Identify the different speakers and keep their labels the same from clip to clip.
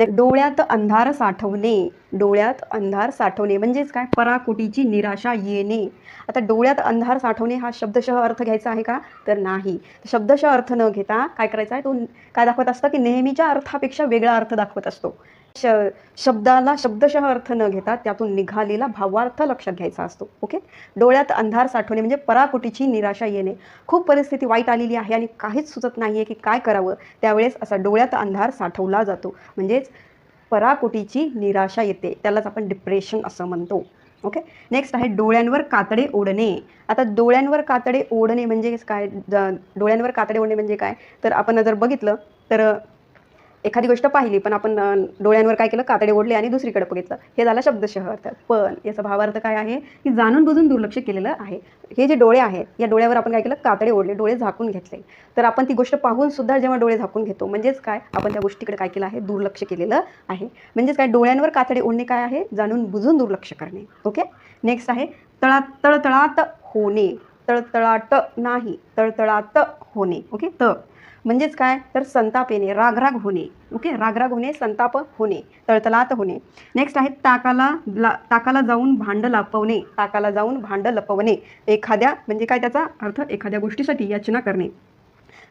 Speaker 1: डोळ्यात अंधार साठवणे. डोळ्यात अंधार साठवणे. म्हणजेच काय? पराकोटीची निराशा येणे. आता डोळ्यात अंधार साठवणे हा शब्दशः अर्थ घ्यायचा आहे का? तर नाही. शब्दशः अर्थ न घेता काय करायचा आहे? तो काय दाखवत असतं की नेहमीच्या अर्थापेक्षा वेगळा अर्थ दाखवत असतो. श शब्दाला शब्दशः अर्थ न घेता त्यातून निघालेला भावार्थ लक्षात घ्यायचा असतो. ओके? डोळ्यात अंधार साठवणे म्हणजे पराकोटीची निराशा येणे. खूप परिस्थिती वाईट आलेली आहे आणि काहीच सुचत नाही आहे की काय करावं. त्यावेळेस असा डोळ्यात अंधार साठवला जातो. म्हणजेच पराकोटीची निराशा येते. त्यालाच आपण डिप्रेशन असं म्हणतो. ओके नेक्स्ट आहे डोळ्यांवर कातडे ओढणे. आता डोळ्यांवर कातडे ओढणे म्हणजे काय? डोळ्यांवर कातडे ओढणे म्हणजे काय? तर आपण जर बघितलं तर एखादी गोष्ट पाहिली पण आपण डोळ्यांवर काय केलं? कातडे ओढले आणि दुसरीकडे बघितलं. हे झालं शब्दशः अर्थ पण याचा भावार्थ काय आहे? की जाणून बुजून दुर्लक्ष केलेलं आहे. हे जे डोळे आहेत या डोळ्यावर आपण काय केलं? कातडे ओढले डोळे झाकून घेतले. तर आपण ती गोष्ट पाहून सुद्धा जेव्हा डोळे झाकून घेतो म्हणजेच काय? आपण त्या गोष्टीकडे काय केलं आहे? दुर्लक्ष केलेलं आहे. म्हणजेच काय? डोळ्यांवर कातडे ओढणे काय आहे? जाणून बुजून दुर्लक्ष करणे. ओके? नेक्स्ट आहे तळात तळतळात होणे. तळतळाट नाही तळतळात होणे ओके? त म्हणजेच काय? तर संताप येणे रागराग होणे ओके? रागराग होणे संताप होणे तळतळात होणे. नेक्स्ट आहे ताकाला ला ताकाला जाऊन भांड लपवणे ताकाला जाऊन भांड लपवणे. एखाद्या म्हणजे काय त्याचा अर्थ? एखाद्या गोष्टीसाठी याचना करणे.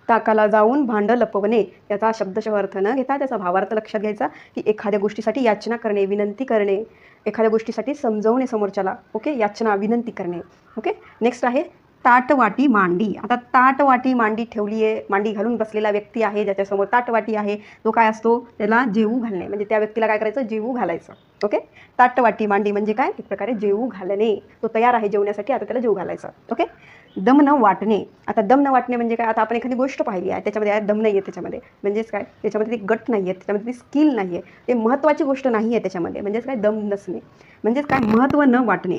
Speaker 1: ताकाला जाऊन भांड लपवणे याचा शब्दशः अर्थ न घेता त्याचा भावार्थ लक्षात घ्यायचा की एखाद्या गोष्टीसाठी याचना करणे विनंती करणे. एखाद्या गोष्टीसाठी समजवणे समोरच्याला ओके? याचना विनंती करणे ओके? नेक्स्ट आहे ताटवाटी मांडी. आता ताटवाटी मांडी ठेवली आहे मांडी घालून बसलेला व्यक्ती आहे ज्याच्यासमोर ताटवाटी आहे तो काय असतो? त्याला जेवू घालणे. म्हणजे त्या व्यक्तीला काय करायचं? जेवू घालायचं. ओके? ताटवाटी मांडी म्हणजे काय? एक प्रकारे जेवू घालणे. तो तयार आहे जेवण्यासाठी आता त्याला जेवू घालायचं. ओके? दम न वाटणे. आता दम न वाटणे म्हणजे काय? आता आपण एखादी गोष्ट पाहिली आहे त्याच्यामध्ये आहे दम नाही आहे त्याच्यामध्ये. म्हणजेच काय? त्याच्यामध्ये ती गट नाही आहे त्याच्यामध्ये ती स्किल नाही आहे ते महत्त्वाची गोष्ट नाही आहे त्याच्यामध्ये. म्हणजेच काय? दम नसणे. म्हणजेच काय? महत्त्व न वाटणे.